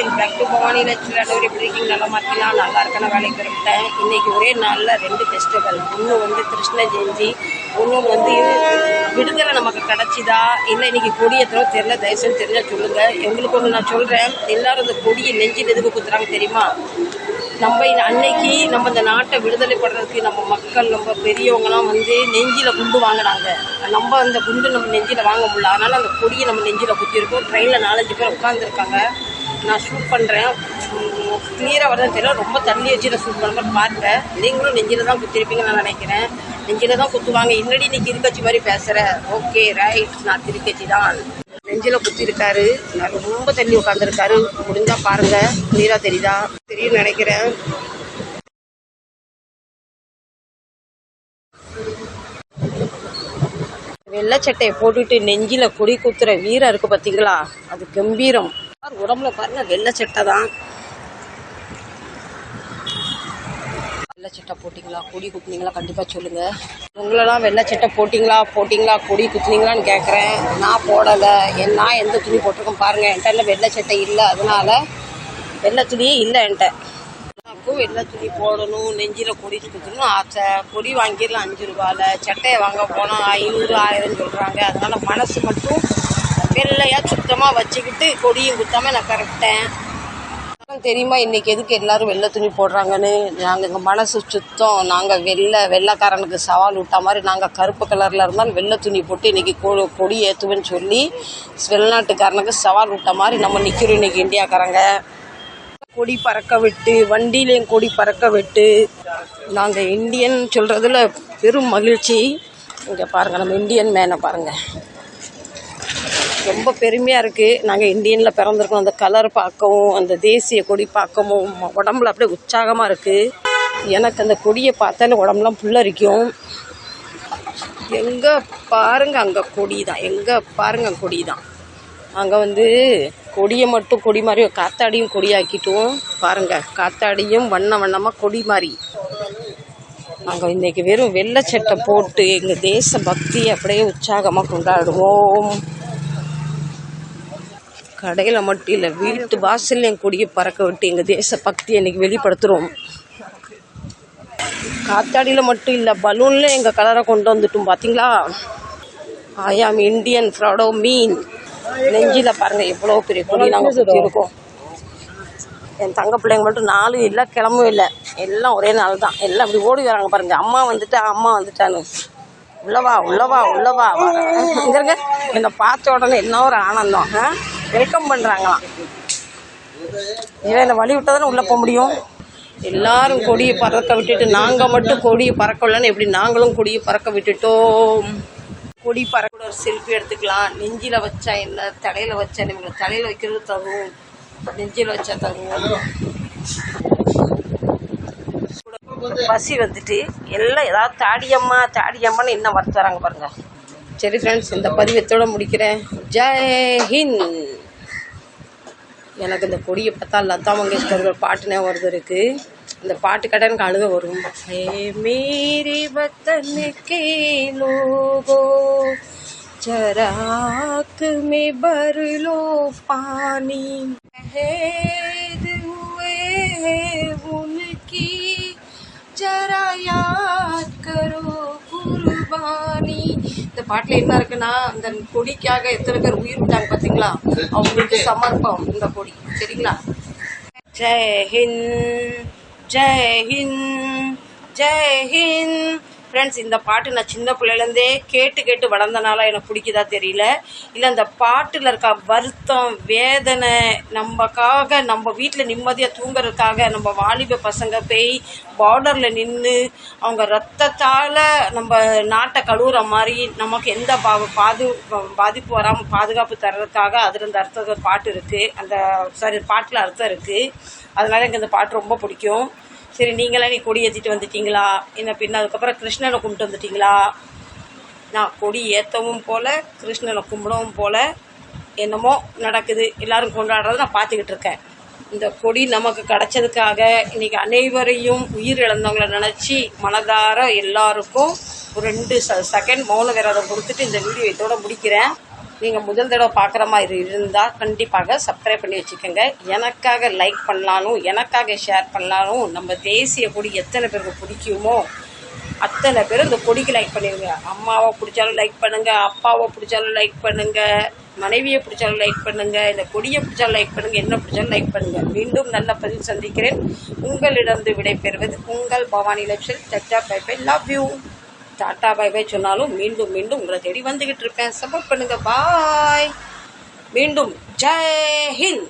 Welcome back to Bhavani Lakshmi எப்படி இருக்கீங்க? நல்லா இருக்கீங்களா நல்லா வேலைக்கு கிளம்பிட்டேன் இன்னைக்கு ஒரே நாளில் ரெண்டு ஃபெஸ்டிவல் ஒன்று வந்து கிருஷ்ண ஜெயந்தி ஒன்று வந்து விடுதலை நமக்கு கிடச்சிதா? இல்லை இன்னைக்கு கொடி எத்தனோ தெரியல தயவுசெய்து தெரிஞ்சால் சொல்லுங்கள் எங்களுக்கு ஒன்று நான் சொல்கிறேன் எல்லாரும் இந்த கொடியை நெஞ்சில் எதுக்கு குத்துறாங்க தெரியுமா? நம்ம அன்னைக்கு நம்ம இந்த நாட்டை விடுதலை படுறதுக்கு நம்ம மக்கள் நம்ம பெரியவங்கலாம் வந்து நெஞ்சில் குண்டு வாங்கினாங்க. நம்ம அந்த குண்டு நம்ம நெஞ்சில் வாங்க முடியல. அதனால் அந்த கொடியை நம்ம நெஞ்சில் குத்திருக்கோம் ட்ரெயினில் நாலஞ்சு பேர் உட்காந்துருக்காங்க நான் ஷூட் பண்ணுறேன் கிளியராக வரதான் தெரியல ரொம்ப தள்ளி வச்சு நான் ஷூட் மாதிரி பாருங்க நீங்களும் நெஞ்சில் தான் குத்திருப்பீங்கன்னு நான் நினைக்கிறேன். நெஞ்சில் தான் குத்துவாங்க. இன்னடி நீ திருக்கட்சி மாதிரி பேசுகிற ஓகே ரைட் நான் திருக்கட்சி தான். நெஞ்சில் குத்திருக்காரு. நான் ரொம்ப தள்ளி உட்காந்துருக்காரு முடிஞ்சால் பாருங்க. கிளியராக தெரியுதா? தெரியும் நினைக்கிறேன். வெள்ளை சட்டையை போட்டுட்டு நெஞ்சில கொடி குத்துற வீரம் இருக்கு பாத்தீங்களா? அது கம்பீரம். உடம்புல பாருங்க வெள்ளை சட்டை தான். வெள்ளை சட்டை போட்டிங்களா? கொடி குத்துனீங்களா? கண்டிப்பா சொல்லுங்க. உங்களெல்லாம் வெள்ளை சட்டை போட்டிங்களா? போட்டிங்களா? கொடி குத்துனீங்களான்னு கேட்குறேன் நான் போடலை. என் நான் எந்த துணி போட்டிருக்கேன் பாருங்க. என்கிட்ட வெள்ளை சட்டை இல்லை. அதனால வெள்ளை துணியே இல்லை என்கிட்ட. எனக்கும் வெள்ளை துணி போடணும். நெஞ்சில் கொடி குத்தணும் ஆசை. கொடி வாங்கிடலாம் அஞ்சு ரூபாயில். சட்டையை வாங்க போனால் ஐநூறு ஆயிரம் சொல்கிறாங்க அதனால் மனசு மட்டும் வெள்ளையாக சுத்தமாக வச்சுக்கிட்டு கொடியும் குத்தாமல் நான் கரெக்டேன். தெரியுமா இன்றைக்கி எதுக்கு எல்லாரும் வெள்ளை துணி போடுறாங்கன்னு? நாங்கள் எங்கள் மனசு சுத்தம். நாங்கள் வெள்ளை வெள்ளைக்காரனுக்கு சவால் விட்டா மாதிரி நாங்கள் கருப்பு கலரில் இருந்தாலும் வெள்ளை துணி போட்டு இன்னைக்கு கொ கொடி ஏற்றுவேன்னு சொல்லி வெளிநாட்டுக்காரனுக்கு சவால் விட்ட மாதிரி நம்ம நிற்கிறோம் இன்னைக்கு இந்தியாக்காரங்க. கொடி பறக்க விட்டு வண்டியிலையும் கொடி பறக்க விட்டு நாங்கள் இந்தியன் சொல்கிறதுல பெரும் மகிழ்ச்சி. இங்கே பாருங்கள் நம்ம இந்தியன் மேனை பாருங்கள் ரொம்ப பெருமையாக இருக்குது நாங்கள் இந்தியனில் பிறந்திருக்கோம். அந்த கலர் பார்க்கவும் அந்த தேசிய கொடி பார்க்கவும் உடம்புல அப்படியே உற்சாகமாக இருக்குது எனக்கு அந்த கொடியை பார்த்தாலே உடம்புலாம் புல்லரிக்கும். எங்கே பாருங்கள் அங்கே கொடி தான் எங்கே பாருங்கள் கொடி தான் அங்கே வந்து கொடியை மட்டும் கொடி மாதிரி காத்தாடியும் கொடியாக்கிட்டோம். பாருங்கள் காத்தாடியும் வண்ண வண்ணமாக கொடி மாதிரி. நாங்கள் இன்றைக்கி வெறும் வெள்ளை சட்டை போட்டு எங்கள் தேச பக்தியை அப்படியே உற்சாகமாக கொண்டாடுவோம். கடையில் மட்டும் இல்லை வீட்டு வாசல்லையும் கொடியை பறக்க விட்டு எங்கள் தேச பக்தியை இன்னைக்கு வெளிப்படுத்துகிறோம் காத்தாடியில் மட்டும் இல்லை பலூனில் எங்கள் கலரை கொண்டு வந்துட்டோம் பார்த்தீங்களா ஐ ஆம் இந்தியன் ஃப்ராடோ மீன் நெஞ்சில் பாருங்கள் எவ்வளோ பெரிய கொடி நாங்கள் இருக்கோம் என் தங்க பிள்ளைங்க மட்டும் நாலு இல்லை கிளம்பவும் இல்லை. எல்லாம் ஒரே நாள் தான். எல்லாம் அப்படி ஓடி வராங்க பாருங்க. அம்மா வந்துட்டா அம்மா வந்துட்டான்னு. உள்ளவா உள்ளவா உள்ளவா. இங்க இருங்க. என்னை பார்த்த உடனே என்ன ஒரு ஆனந்தம் வெல்கம் பண்ணுறாங்களாம் இவன் என்னை வழி விட்டால் தானே உள்ளே போக முடியும். எல்லாரும் கொடியை பறக்க விட்டுட்டு நாங்கள் மட்டும் கொடியை பறக்கலன்னு எப்படி நாங்களும் கொடியை பறக்க விட்டுட்டோம்? கொடி பறக்க ஒரு செல்ஃபி எடுத்துக்கலாம். நெஞ்சில் வச்சா என்ன? தலையில் வச்சா என்ன? தலையில் வைக்கிறது தரும் நெஞ்சில் வச்சா தரும் பசி வந்துட்டு எல்லாம் ஏதாவது தாடியம்மா தாடியம்மான்னு என்ன வர பாருங்கள் சரி ஃப்ரெண்ட்ஸ் இந்த பதிவத்தோட முடிக்கிறேன் ஜெய் ஹிந்த் எனக்கு இந்த கொடியை பார்த்தா லதா மங்கேஷ்கர் பாட்டு ஞாபகம் வருது இருக்கு இந்த பாட்டு கேட்டால் எனக்கு அழுக வரும் ஹே மேரி வத்தன் கே லோகோ चराक में भर लो पानी शहीद हुए हैं பாட்டில் என்ன இருக்குன்னா அந்த கொடிக்காக எத்தனை பேர் உயிர் விட்டாங்க பார்த்தீங்களா அவங்களுக்கு சமர்ப்பம் இந்த கொடி. சரிங்களா? ஜெய் ஹிந்த் ஜெய் ஹிந்த் ஜெய் ஹிந்த். ஃப்ரெண்ட்ஸ் இந்த பாட்டு நான் சின்ன பிள்ளையிலேருந்தே கேட்டு கேட்டு வளர்ந்தனால எனக்கு பிடிக்குதா தெரியல. இல்லை அந்த பாட்டில் இருக்க வருத்தம் வேதனை நம்மக்காக நம்ம வீட்டில் நிம்மதியாக தூங்குறதுக்காக நம்ம வாலிப பசங்க போய் பார்டரில் நின்று அவங்க ரத்தத்தால் நம்ம நாட்டை கழுவுற மாதிரி நமக்கு எந்த பா பாது பாதிப்பு வராமல் பாதுகாப்பு தர்றதுக்காக அதில் இந்த அர்த்த பாட்டு இருக்குது அந்த சாரி பாட்டில் அர்த்தம் இருக்குது அதனால எனக்கு இந்த பாட்டு ரொம்ப பிடிக்கும். சரி நீங்களாம் நீ கொடி ஏற்றிட்டு வந்துட்டீங்களா? என்ன பின்ன அதுக்கப்புறம் கிருஷ்ணனை கும்பிட்டு வந்துட்டீங்களா? நான் கொடி ஏற்றவும் போல் கிருஷ்ணனை கும்பிடவும் போல் என்னமோ நடக்குது. எல்லாரும் கொண்டாடுறத நான் பார்த்துக்கிட்டு இருக்கேன். இந்த கொடி நமக்கு கிடைச்சதுக்காக இன்றைக்கி அனைவரையும் உயிர் இழந்தவங்கள நினச்சி மனதார எல்லாருக்கும் ஒரு ரெண்டு செகண்ட் மௌன விரதம் கொடுத்துட்டு இந்த வீடியோ இதோட முடிக்கிறேன். நீங்கள் முதல் தடவை பார்க்குற மாதிரி இருந்தால் கண்டிப்பாக சப்ஸ்கிரைப் பண்ணி வச்சுக்கோங்க. எனக்காக லைக் பண்ணலானும் எனக்காக ஷேர் பண்ணலானும் நம்ம தேசிய கொடி எத்தனை பேருக்கு பிடிக்குமோ அத்தனை பேரும் இந்த கொடிக்கு லைக் பண்ணிடுங்க அம்மாவை பிடிச்சாலும் லைக் பண்ணுங்க அப்பாவை பிடிச்சாலும் லைக் பண்ணுங்க மனைவியை பிடிச்சாலும் லைக் பண்ணுங்க இந்த கொடியை பிடிச்சாலும் லைக் பண்ணுங்க என்ன பிடிச்சாலும் லைக் பண்ணுங்க. மீண்டும் நல்ல பதில் சந்திக்கிறேன். உங்களிடம் விடைபெறுவது உங்கள் பவானி லட்சம். Tata bye bye. Love you tata bye bye சொன்னாலும் மீண்டும் மீண்டும் உங்களை தேடி வந்துகிட்டு இருப்பேன் சப்போர்ட் பண்ணுங்க. பாய் மீண்டும். ஜெய் ஹிந்த்.